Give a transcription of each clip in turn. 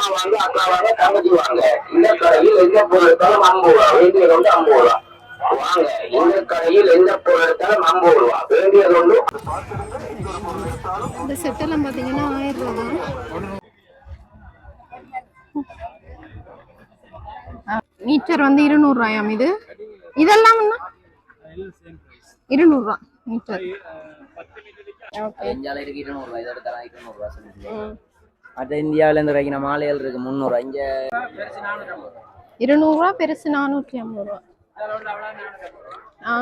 அம்மா வாங்க அக்கா வாங்க தங்கச்சி வாங்க. இந்த கடையில் எந்த பொருள் எடுத்தாலும் ஐம்பது ரூபா வேண்டியது வந்து ஐம்பது ரூபா. வாங்க இந்த கடையில் எந்த பொருள் எடுத்தாலும் ஐம்பது ரூபா. வேண்டியது வந்து இந்த செட்டெல்லாம் பார்த்தீங்கன்னா ஆயிரம் ரூபா தான். மீட்டர் வந்து இருநூறுவாயாம் இது இதெல்லாம் என்ன? இருநூறுவா மீட்டர். ஓகே இருநூறுவா இதை எடுத்தாலும் இருநூறுவா சொல்லிட்டு. மற்ற இந்தியாவிலேருந்து வரைக்கும் நம்ம மாலைகள் இருக்கு முந்நூறுவா இங்கே இருநூறுவா பெருசு நானூற்றி ஐம்பது ரூபா. ஆ.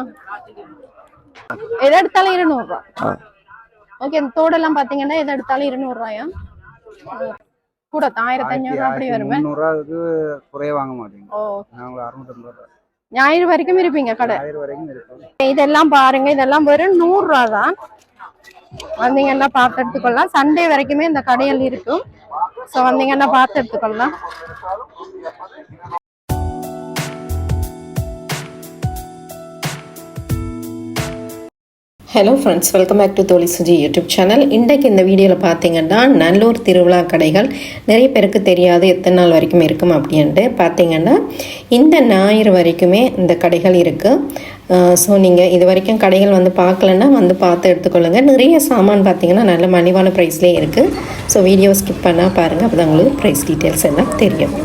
எதை எடுத்தாலும் இருநூறுவா ஓகே இந்த தோடெல்லாம் பார்த்தீங்கன்னா எதை எடுத்தாலும் இருநூறுவாயா கூட ஆயிரத்தி அஞ்சூறு அப்படி வருமே? முந்நூறுரூவாவுக்கு குறைய வாங்க மாட்டீங்க. ஓ. நாங்கள் அறுநூத்தம்பது ரூபா ஞாயிறு வரைக்கும் இருப்பீங்க கடை? வரைக்கும் இதெல்லாம் பாருங்க இதெல்லாம் வெறும் நூறு ரூபா தான். வந்தீங்கன்னா பார்த்து எடுத்துக்கொள்ளலாம். சண்டே வரைக்குமே இந்த கடையில் இருக்கும். ஸோ வந்தீங்கன்னா பார்த்து எடுத்துக்கொள்ளலாம். Hello friends welcome back to தோழி சுஜி யூடியூப் சேனல் இன்றைக்கு இந்த வீடியோவில் பார்த்தீங்கன்னா நல்லூர் திருவிழா கடைகள் நிறைய பேருக்கு தெரியாது எத்தனை நாள் வரைக்கும் இருக்கும் அப்படின்ட்டு. பார்த்தீங்கன்னா இந்த ஞாயிறு வரைக்குமே இந்த கடைகள் இருக்குது ஸோ நீங்கள் இது வரைக்கும் கடைகள் வந்து பார்க்கலன்னா வந்து பார்த்து எடுத்துக்கொள்ளுங்கள் நிறைய சாமான் பார்த்தீங்கன்னா நல்ல மலிவான ப்ரைஸ்லேயே இருக்குது ஸோ வீடியோ ஸ்கிப் பண்ணால் பாருங்கள் அப்போ தான் உங்களுக்கு ப்ரைஸ் டீட்டெயில்ஸ் எல்லாம் தெரியும்.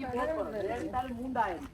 மூன்றாயிரம்.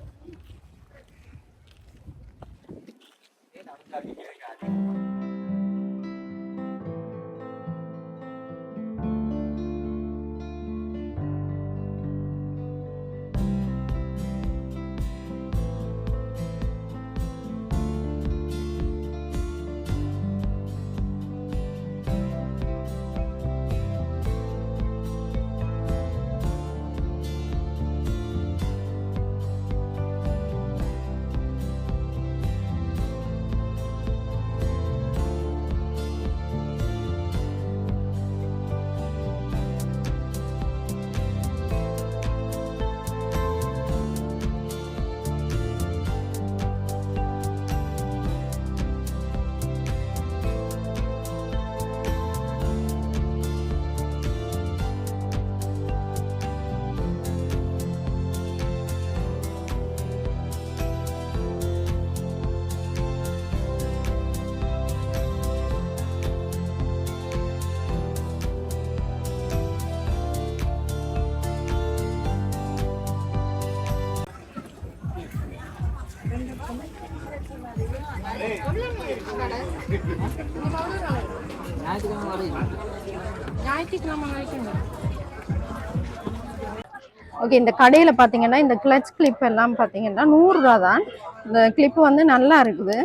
ஓகே இந்த கடையில் பார்த்தீங்கன்னா இந்த கிளச் கிளிப் எல்லாம் பார்த்தீங்கன்னா நூறுரூவா தான் இந்த கிளிப்பு வந்து நல்லா இருக்குது.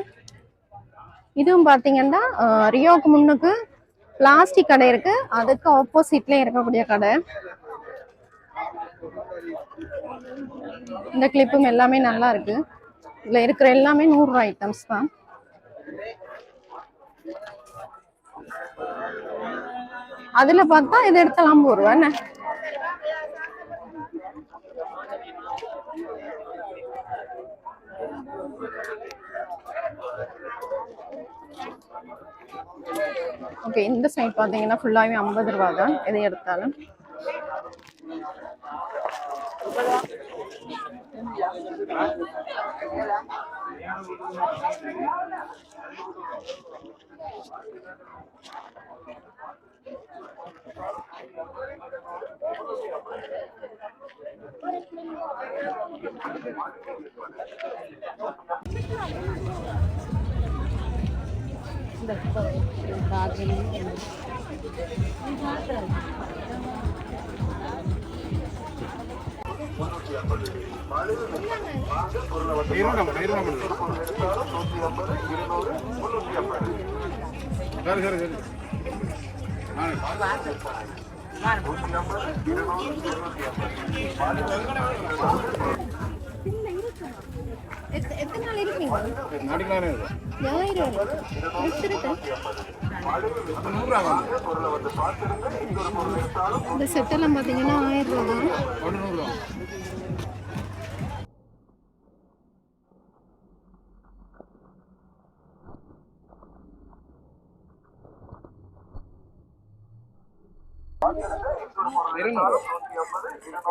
இதுவும் பார்த்தீங்கன்னா ரியோவுக்கு ரியோக்கு முன்னுக்கு பிளாஸ்டிக் கடை இருக்கு. அதுக்கு ஆப்போசிட்லேயே இருக்கக்கூடிய கடை. இந்த கிளிப்பும் எல்லாமே நல்லா இருக்குது இதில் இருக்கிற எல்லாமே நூறுரூவா ஐட்டம்ஸ் தான். அதில் பார்த்தா இது எடுத்தலாம் ஐம்பது ரூபா என்ன? ஓகே இந்த சைட் பார்த்தீங்கன்னா ஃபுல்லாகவே ஐம்பது ரூபா தான் எதை எடுத்தாலும். Obrigada. எத்தனை நாள் இருப்பீங்க ஞாயிறு வரை. இருக்கு, இருக்கு. இந்த செட்டெல்லாம் பார்த்தீங்கன்னா ஆயிரம் ரூபா தான்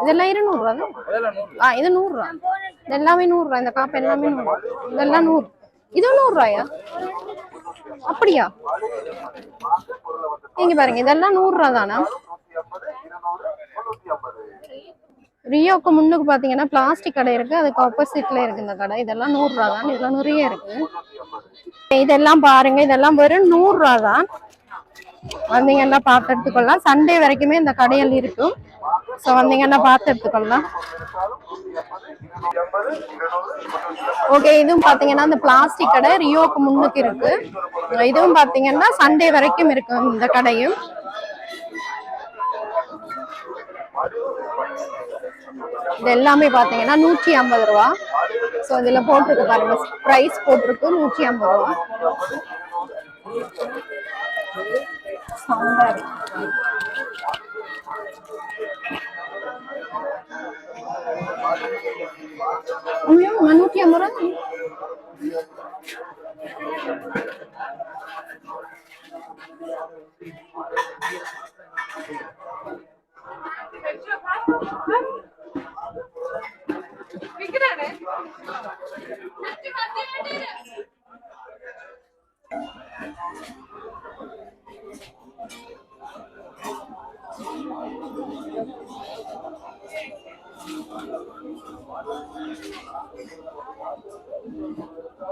இதெல்லாம் இருநூறுவா ஆ இது நூறுரூவா. இது எல்லாமே நூறுரூவா. இந்த காப்பு எல்லாமே நூறு. இதெல்லாம் நூறு. இதுவும் நூறுரூவாயா? அப்படியா? இங்க பாருங்க இதெல்லாம் நூறுரூவா தானா? ரியோக்கு முன்னுக்கு பாத்தீங்கன்னா பிளாஸ்டிக் கடை இருக்கு. அதுக்கு ஆப்போசிட்ல இருக்கு இந்த கடை. இதெல்லாம் நூறுரூவா தான். இதெல்லாம் நிறைய இருக்கு. இதெல்லாம் பாருங்க இதெல்லாம் வெறும் நூறுரூவா தான். வந்தீங்கன்னா பார்த்து எடுத்துக்கொள்ளலாம். சண்டே வரைக்குமே இந்த கடையில் இருக்கும். ஸோ வந்தீங்கன்னா பார்த்து எடுத்துக்கொள்ளலாம். ஓகே இதுவும் பாத்தீங்கன்னா இந்த பிளாஸ்டிக் கடை ரியோக்கு முன்னுக்கு இருக்கு. இதுவும் பாத்தீங்கன்னா சண்டே வரைக்கும் இருக்கும் இந்த கடையும். இது எல்லாமே பார்த்தீங்கன்னா நூற்றி ஐம்பது ரூபா. ஸோ இதுல போட்டிருக்கு பாருங்க. ப்ரைஸ் போட்டிருக்கு நூற்றி ஐம்பது ரூபா. சவுண்டா இருக்கு ஐயோ நூற்றி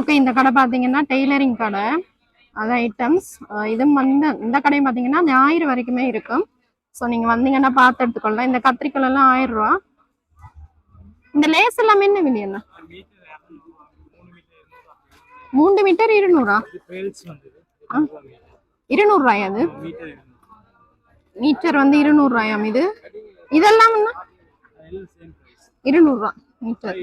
ஓகே இந்த கடை பார்த்தீங்கன்னா டெய்லரிங் கடை. அது ஐட்டம்ஸ் இதுவும் வந்து இந்த கடையும் பார்த்தீங்கன்னா ஞாயிறு வரைக்குமே இருக்கும். ஸோ நீங்கள் வந்தீங்கன்னா பார்த்து எடுத்துக்கொள்ளலாம். இந்த கத்திரிக்கோல் எல்லாம் ஆயிரம் ரூபா. இந்த லேஸ் எல்லாமே என்ன விலை என்ன? மூன்று மீட்டர் இருநூறா? இருநூறுரூவாயா அது? மீட்டர் வந்து இருநூறுரூவாயாம் இது? இதெல்லாம் என்ன? இருநூறுவா மீட்டர்.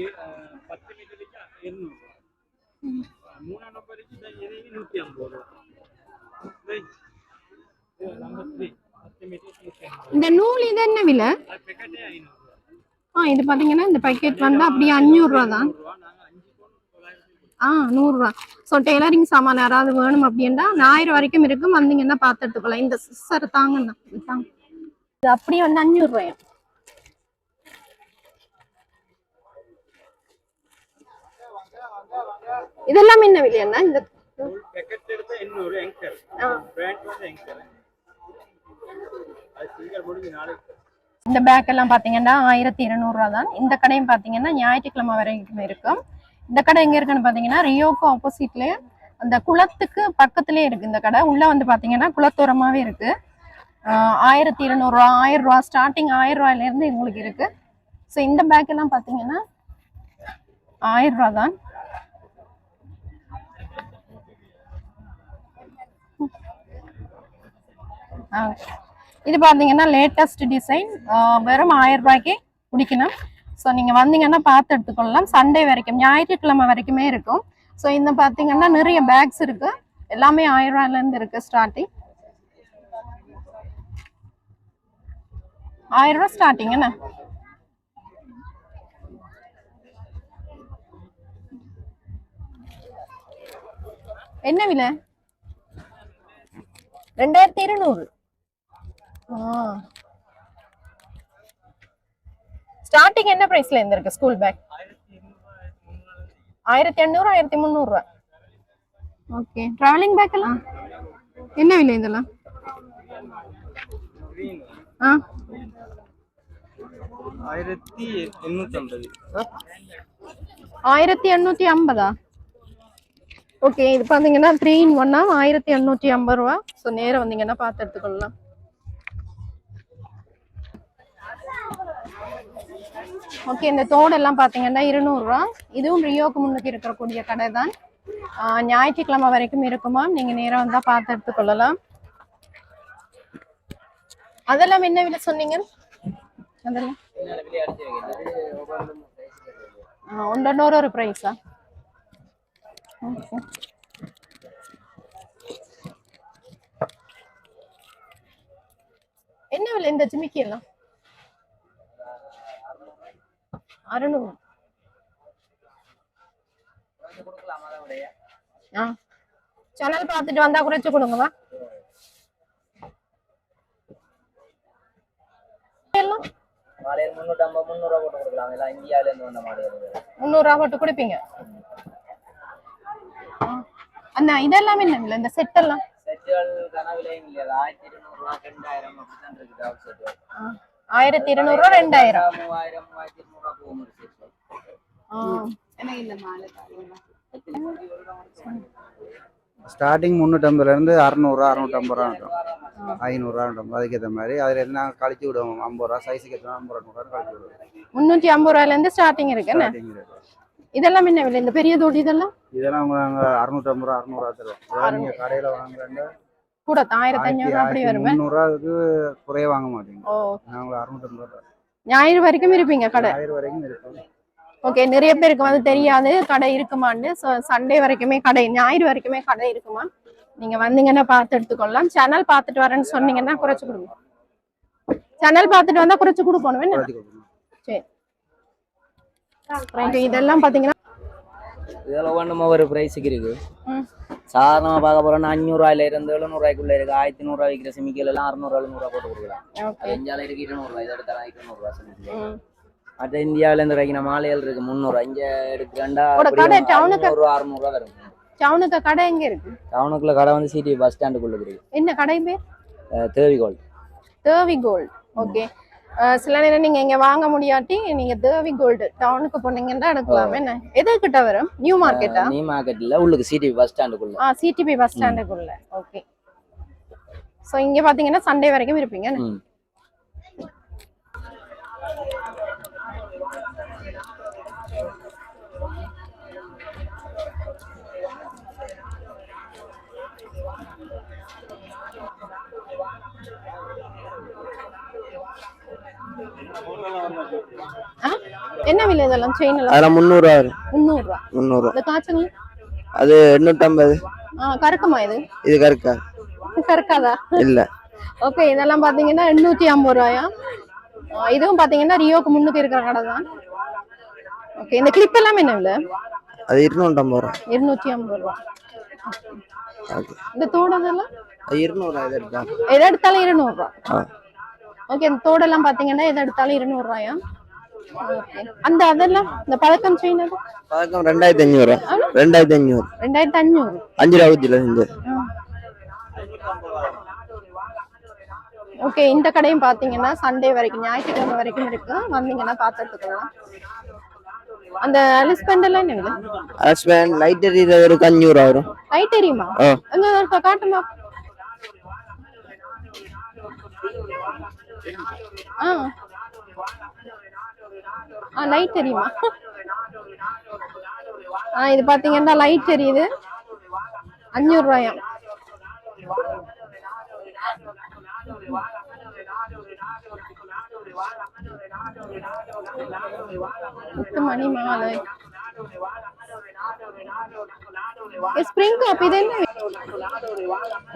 இந்த நூல் இது என்ன விலை? ஆ இது பாத்தீங்கன்னா இந்த பேக்கெட் வந்து அப்படியே அஞ்சூறு ரூபா தான் ஆ நூறுரூவா ஸோ டெய்லரிங் சாமான் யாராவது வேணும் அப்படின்னா ஞாயிறு வரைக்கும் இருக்கும். வந்தீங்கன்னா பார்த்து எடுத்துக்கலாம் இந்த சிஸ்டர் தாங்கண்ணா தாங்க இது அப்படியே வந்து அஞ்சூறு இதெல்லாம் என்ன விலை இந்த இந்த பேக் எல்லாம் பாத்தீங்கன்னா ஆயிரத்தி இருநூறுவா தான். இந்த கடையும் பாத்தீங்கன்னா ஞாயிற்றுக்கிழமை வரைக்கும் இருக்கும். இந்த கடை எங்க இருக்குன்னு பாத்தீங்கன்னா ரியோக்கு ஆப்போசிட்ல அந்த குளத்துக்கு பக்கத்துலயே இருக்கு இந்த கடை. உள்ள வந்து பாத்தீங்கன்னா குளத்தோரமாவே இருக்கு. ஆயிரத்தி இருநூறுவா ஆயிரம் ரூபா ஸ்டார்டிங் ஆயிரம் ரூபாயில இருந்து உங்களுக்கு இருக்கு. ஸோ இந்த பேக் எல்லாம் பாத்தீங்கன்னா ஆயிரம் ரூபா தான். இது பார்த்தீங்கன்னா லேட்டஸ்ட் டிசைன் வெறும் ஆயிரம் ரூபாய்க்கு குடிக்கணும். ஸோ நீங்கள் வந்தீங்கன்னா பார்த்து எடுத்துக்கொள்ளலாம். சண்டே வரைக்கும் ஞாயிற்றுக்கிழமை வரைக்குமே இருக்கும். ஸோ இந்த பார்த்தீங்கன்னா நிறைய பேக்ஸ் இருக்குது எல்லாமே ஆயிரம் ரூபாயிலேருந்து இருக்குது ஸ்டார்டிங் ஆயிரம் ரூபா ஸ்டார்டிங் என்ன? என்ன விலை? ரெண்டாயிரத்தி இருநூறு. ஸ்டார்டிங் என்ன பிரைஸ்ல இருந்து இருக்கு ஸ்கூல் பேக் ஆயிரத்தி எண்ணூறு ஆயிரத்தி முந்நூறுரூவா. ஓகே ட்ராவலிங் பேக் எல்லாம்? என்ன விலை இதெல்லாம்? ஆ. ஆயிரத்தி எண்ணூத்தி ஐம்பது. ஆயிரத்தி எண்ணூத்தி ஐம்பதா? ஓகே இது பாத்தீங்கன்னா த்ரீ இன் ஒன்னா ஆயிரத்தி எண்ணூற்றி ஐம்பது ரூபா. ஸோ நேரா வந்தீங்கன்னா பார்த்து எடுத்துக்கொள்ளலாம். ஓகே இந்த தோடெல்லாம் பார்த்தீங்கன்னா இருநூறுவா இதுவும் ரியோக்கு முன்னுக்கு இருக்கக்கூடிய கடை தான். ஞாயிற்றுக்கிழமை வரைக்கும் இருக்குமா நீங்கள் நேராக வந்தால் பார்த்து எடுத்துக்கொள்ளலாம். அதெல்லாம் என்ன விலை சொன்னீங்க? அதெல்லாம் ஆ, ஒரு ப்ரைஸா ஓகே. என்ன விலை இந்த ஜிமிக்கி எல்லாம்? அறுநூறு ஆ. சேனல் பார்த்துட்டு வந்தா குறைச்சு கொடுங்கம்மா. முந்நூறுரூவா போட்டு கொடுப்பீங்க. அண்ணா இதெல்லாம் என்ன இந்த செட் எல்லாம்? ஆயிரத்தி இருநூறுவா ரெண்டாயிரம். ஆயிரத்தி இருநூறுவா மூவாயிரம் மூவாயிரத்தி ஸ்டார்டிங் முந்நூற்றம்பதுலேருந்து அறநூறுவா அறநூற்றம்பது ரூபா இருக்கும் ஐநூறுரூவா அறநூற்றம்பது அதுக்கேற்ற மாதிரி. அதில் நாங்கள் கழிச்சு விடுவோம். ஐம்பது ரூபா சைஸுக்கு ஏற்ற ஐம்பது ரூபா கழிச்சு விடுவோம். முன்னூத்தி ஐம்பது ரூபாயில இருந்து ஸ்டார்டிங் இருக்கு என்ன? ஸ்டார்டிங் ரேட் இதெல்லாம் என்ன விலை? இந்த பெரிய தோடி இதெல்லாம்? இதெல்லாம் நாங்கள் அறுநூற்றம்பது ரூபா அறநூறுவா தருவோம். நீங்கள் கடையில் வாங்குறாங்க கூட ஆயிரத்தி ரூபா அப்படி வருமே? முந்நூறுரூவாக்கு குறைய வாங்க மாட்டீங்க. நாங்கள் அறுநூற்றம்பது ரூபா ஞாயிறு வரைக்கும் இருப்பீங்க கடை. ஆயிரம் வரைக்கும் இருக்கும். ஓகே நிறைய பேருக்கு வந்து தெரியாது கடை இருக்குமான்னு. ஸோ சண்டே வரைக்குமே கடை ஞாயிறு வரைக்குமே கடை இருக்குமா நீங்க வந்தீங்கன்னா பார்த்து எடுத்துக்கொள்ளலாம். சேனல் பார்த்துட்டு வரேன்னு சொன்னீங்கன்னா குறைச்சு கொடுங்க. சேனல் பார்த்துட்டு வந்தா குறைச்சு கொடுக்கணும் சரி. இதெல்லாம் பாத்தீங்கன்னா இதில் ஒன்றும் ஒரு ப்ரைஸுக்கு இருக்கு? சாதாரணமாக பார்க்க போறோம்னா அஞ்சூறுவாயில இருந்து எழுநூறுவாய்க்குள்ள இருக்கு ஆயிரத்தி நூறுரூவா விற்கிற சிமிக்கல் எல்லாம் அறுநூறு எழுநூறுவா போட்டு கொடுக்கலாம் அது இந்தியாவில் இருக்கு இருநூறுவா இதை எடுத்தாலும் இருநூறுவா ம். மற்ற இந்தியாவில இருந்து இறக்கின மாலைகள் இருக்கு முந்நூறு இங்க எடுக்கிறேன்டா முந்நூறுவா அறுநூறுவா வரும் டவுனுக்கு கடை எங்க இருக்கு டவுனுக்குள்ள கடை வந்து சிடி பஸ் ஸ்டாண்டுக்குள்ள இருக்கு என்ன கடை பேர் அஹ் தேவிகோல் தேவி கோல்டு ஓகே சில நேரம் நீங்க இங்க வாங்க முடியாட்டி நீங்க தேவி கோல்டு டவுனுக்கு போனீங்கன்னா எடுக்கலாம் எது கிட்ட வரும்? நியூ மார்க்கெட்டா நீ மார்க்கெட்ல உள்ளுக்கு சிடி பஸ் ஸ்டாண்டுக்குள்ள ஆ சிடிபி பஸ் ஸ்டாண்டுக்குள்ள ஓகே சோ இங்க பாத்தீங்கன்னா சண்டே வரைக்கும் இருப்பீங்க என்ன? விலை இதெல்லாம்? செயின் எல்லாம்? அதெல்லாம் முந்நூறுவா வரும். முந்நூறு ரூபா முந்நூறுவா. இந்த காய்ச்சல்? அது எண்ணூற்றம்பது ஆ கருக்குமா இது? இது கருக்கா. கருக்காதா? இல்ல. ஓகே இதெல்லாம் பாத்தீங்கன்னா எண்ணூத்தி ஐம்பது ரூபாயா? ஆ, இதுவும் பாத்தீங்கன்னா ரியோக்கு முன்னுக்கு இருக்கிற கடை தான். ஓகே இந்த கிளிப் எல்லாம் என்ன விலை? அது இருநூற்றம்பது ரூபா. இருநூத்தி ஐம்பது ரூபா. ஓகே இந்த தோடதெல்லாம் அது இருநூறுவா இது எடுத்தாலும் இருநூறு ரூபா. ஆ. ஓகே இந்த தோடெல்லாம் பாத்தீங்கன்னா எது எடுத்தாலும் இருநூறு ரூபாயா ஓகே அந்த அதெல்லாம் இந்த பழக்கம் செயின் அது? பதக்கம் ரெண்டாயிரத்தி அஞ்சூறு ரெண்டாயிரத்தி அஞ்சூறு ரெண்டாயிரத்தி அஞ்சூறு அஞ்சு ரூபா ஊற்றில இருந்து. ஓகே இந்த கடையும் பாத்தீங்கன்னா சண்டே வரைக்கும் ஞாயிற்றுக்கிழமை வரைக்கும் இருக்கு. வந்தீங்கன்னா பார்த்துக்கலாம் அந்த லிஸ்பெண்ட் எல்லாம் என்ன விலை? ஹஸ்பண்ட் லைட் எறிகிறவருக்கு அஞ்சூறுவா வரும். லைட் எங்க இருக்கா காட்டுமா? ஆ. ஆ லைட் தெரியுமா? ஆ இது பாத்தீங்கன்னா லைட் தெரியுது. அஞ்சூறு ரூபாயாம் மணி மாலை. ஸ்ப்ரிங் காப்பி இது என்ன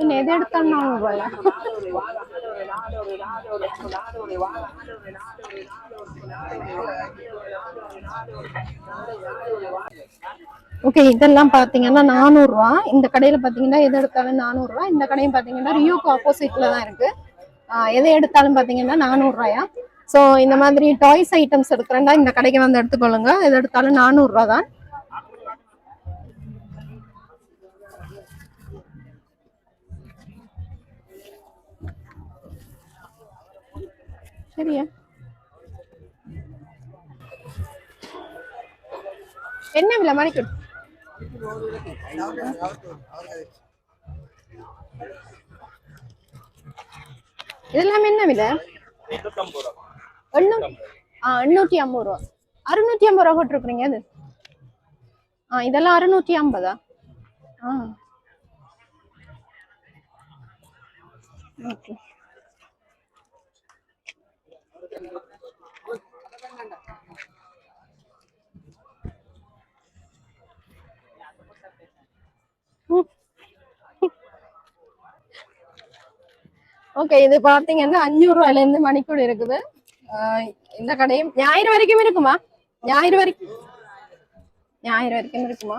என்ன எது எடுத்தாலும் போல ஓகே இதெல்லாம் பார்த்தீங்கன்னா நானூறுரூவா இந்த கடையில் பார்த்தீங்கன்னா எது எடுத்தாலும் நானூறுரூவா இந்த கடையும் பார்த்தீங்கன்னா ரியூக்கு ஆப்போசிட்டில் தான் இருக்கு. எதை எடுத்தாலும் பார்த்தீங்கன்னா நானூறுரூவாயா ஸோ இந்த மாதிரி டாய்ஸ் ஐட்டம்ஸ் எடுக்கிறேன்னா இந்த கடைக்கு வந்து எடுத்துக்கொள்ளுங்க. எது எடுத்தாலும் நானூறுரூவா தான். சரியா? என்ன விலை? மணிக்கு இதெல்லாம் என்ன விலை? எண்ணூத்தம்பது ஐம்பது ரூபா. அறுநூத்தி ஐம்பது ரூபா போட்டிருக்கிறீங்க அது? ஆ இதெல்லாம் அறுநூத்தி ஐம்பதா? ஆ. ஓகே ஓகே இது பாத்தீங்கன்னா அஞ்சூறு ரூபாயில இருந்து மணிக்கூட இருக்குது ஆஹ் இந்த கடையும் ஞாயிறு வரைக்கும் இருக்குமா ஞாயிறு வரைக்கும் ஞாயிறு வரைக்கும் இருக்குமா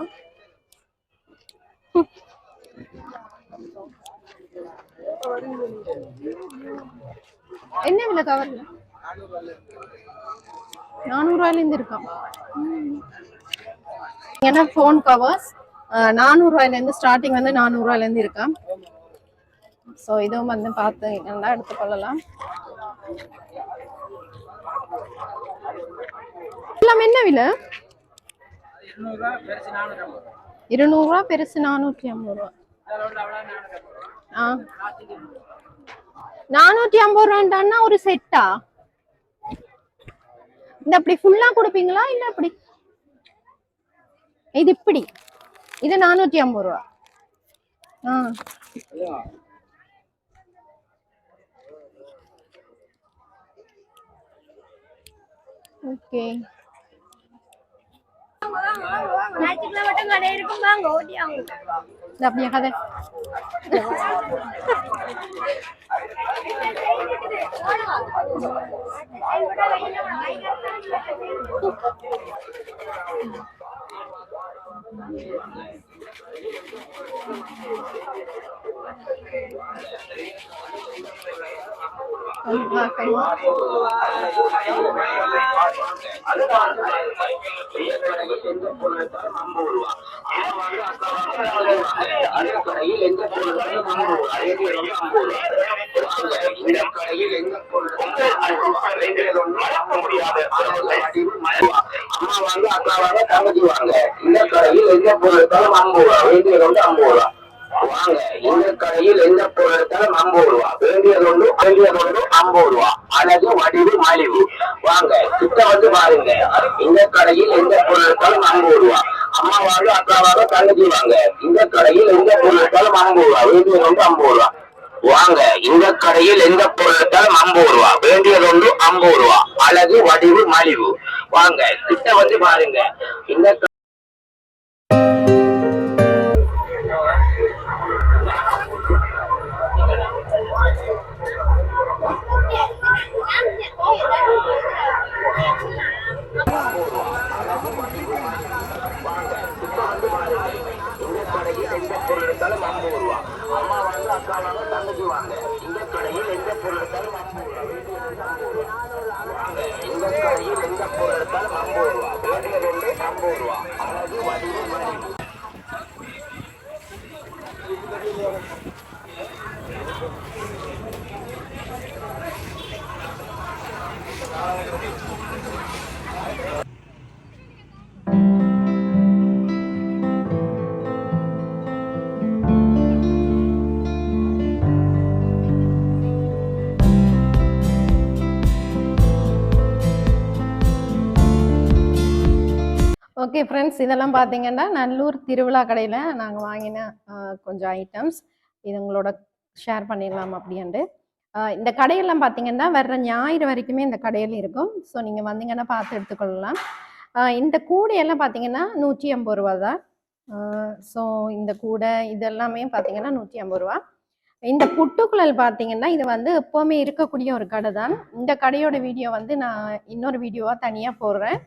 என்ன விலை கவர்ல நானூறு ரூபாயில இருந்து இருக்காம் ஏன்னா ஃபோன் கவர்ஸ் நானூறு ரூபாயில இருந்து ஸ்டார்டிங் வந்து நானூறு ரூபாயில இருந்து இருக்காம் ஸோ இதுவும் வந்து பார்த்து நல்லா எடுத்துக்கொள்ளலாம். எல்லாம் என்ன விலை? இருநூறுவா பெருசு நானூற்றி ஐம்பது ரூபா. ஆ. நானூற்றி ஐம்பது ரூபாண்டான்னா ஒரு செட்டா இந்த அப்படி ஃபுல்லா கொடுப்பீங்களா? இல்ல அப்படி? இது இப்படி. இது நானூற்றி ஐம்பது ரூபா. ஆ. ஓகே. আপনি এখানে Thank you. இந்த எந்த கதை கண்டிப்பா கண்டிப்பா அம்மா வாங்க அக்கா வாங்க தங்கச்சி வாங்க. இந்த கடையில் எந்த பொருள் எடுத்தாலும் ஐம்பது ரூபா வேண்டியது வந்து ஐம்பது ரூபா. வாங்க இந்த கடையில் எந்த பொருள் எடுத்தாலும் ஐம்பது ரூபா வேண்டியது ஒன்று வேண்டியது ஒன்று ஐம்பது ரூபா அழகு வடிவு மலிவு. வாங்க கிட்ட வந்து பாருங்க. இந்த கடையில் எந்த பொருள் எடுத்தாலும் ஐம்பது ரூபா அம்மா வாங்க அக்கா வாங்க தங்கச்சி வாங்க. இந்த கடையில் எந்த பொருள் எடுத்தாலும் ஐம்பது ரூபா வேண்டியது ஒன்று ஐம்பது ரூபா வாங்க இந்த கடையில் எந்த பொருள் எடுத்தாலும் ஐம்பது ரூபா வேண்டியது ஒன்று ஐம்பது ரூபா அழகு வடிவு மலிவு. வாங்க கிட்ட வந்து பாருங்க. இந்த இந்த ஓகே ஃப்ரெண்ட்ஸ் இதெல்லாம் பார்த்தீங்கன்னா நல்லூர் திருவிழா கடையில் நாங்கள் வாங்கின கொஞ்சம் ஐட்டம்ஸ் இது உங்களோட ஷேர் பண்ணிடலாம் அப்படின்ட்டு. இந்த கடையெல்லாம் பார்த்தீங்கன்னா வர்ற ஞாயிறு வரைக்குமே இந்த கடையில் இருக்கும். ஸோ நீங்கள் வந்தீங்கன்னா பார்த்து எடுத்துக்கொள்ளலாம். இந்த கூடையெல்லாம் பார்த்தீங்கன்னா நூற்றி ஐம்பது ரூபா தான். ஸோ இந்த கூடை இதெல்லாமே பார்த்தீங்கன்னா நூற்றி ஐம்பது ரூபா. இந்த புட்டுக்குழல் பார்த்தீங்கன்னா இது வந்து எப்போவுமே இருக்கக்கூடிய ஒரு கடை தான். இந்த கடையோட வீடியோ வந்து நான் இன்னொரு வீடியோவாக தனியாக போடுறேன்.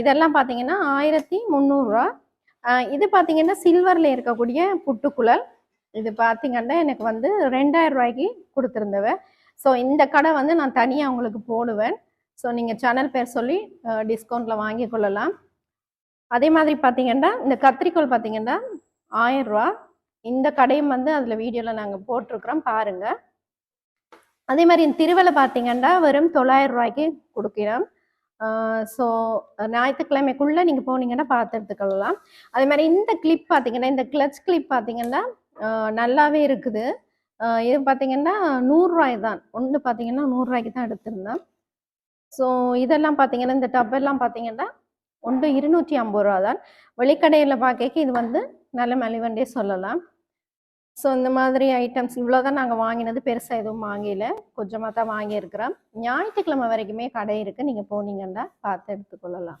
இதெல்லாம் பார்த்தீங்கன்னா ஆயிரத்தி முந்நூறுரூவா இது பார்த்தீங்கன்னா சில்வரில் இருக்கக்கூடிய புட்டுக்குழல். இது பார்த்தீங்கன்னா எனக்கு வந்து ரெண்டாயிரம் ரூபாய்க்கு கொடுத்துருந்தவ. ஸோ இந்த கடை வந்து நான் தனியாக உங்களுக்கு போடுவேன். ஸோ நீங்கள் சேனல் பேர் சொல்லி டிஸ்கவுண்ட்டில் வாங்கி கொள்ளலாம். அதே மாதிரி பார்த்தீங்கன்னா இந்த கத்திரிக்கோல் பார்த்தீங்கன்னா ஆயிரரூவா இந்த கடையும் வந்து அதில் வீடியோவில் நாங்கள் போட்டிருக்கிறோம் பாருங்கள் அதே மாதிரி இந்த திருவலை பார்த்தீங்கன்னா வெறும் தொள்ளாயிரம் ரூபாய்க்கு கொடுக்கிறோம். ஸோ ஞாயிற்றுக்கிழமைக்குள்ளே நீங்கள் போனீங்கன்னா பார்த்து எடுத்துக்கலாம் அதே மாதிரி இந்த கிளிப் பார்த்தீங்கன்னா இந்த கிளச் கிளிப் பார்த்தீங்கன்னா நல்லாவே இருக்குது. இது பார்த்தீங்கன்னா நூறுரூவாய் தான். ஒன்று பார்த்தீங்கன்னா நூறுரூவாய்க்கு தான் எடுத்திருந்தேன். ஸோ இதெல்லாம் பார்த்தீங்கன்னா இந்த டப்பெல்லாம் பார்த்தீங்கன்னா ஒன்று இருநூற்றி ஐம்பது ரூபா தான். வெளிக்கடையில் பார்க்க இது வந்து நல்ல மலிவண்டே சொல்லலாம். ஸோ இந்த மாதிரி ஐட்டம்ஸ் இவ்வளோ தான் நாங்கள் வாங்கினது. பெருசாக எதுவும் வாங்கல. கொஞ்சமாக தான் வாங்கியிருக்கிறோம். ஞாயிற்றுக்கிழமை வரைக்குமே கடை இருக்குது நீங்கள் போனீங்கன்னா பார்த்து எடுத்துக்கொள்ளலாம்.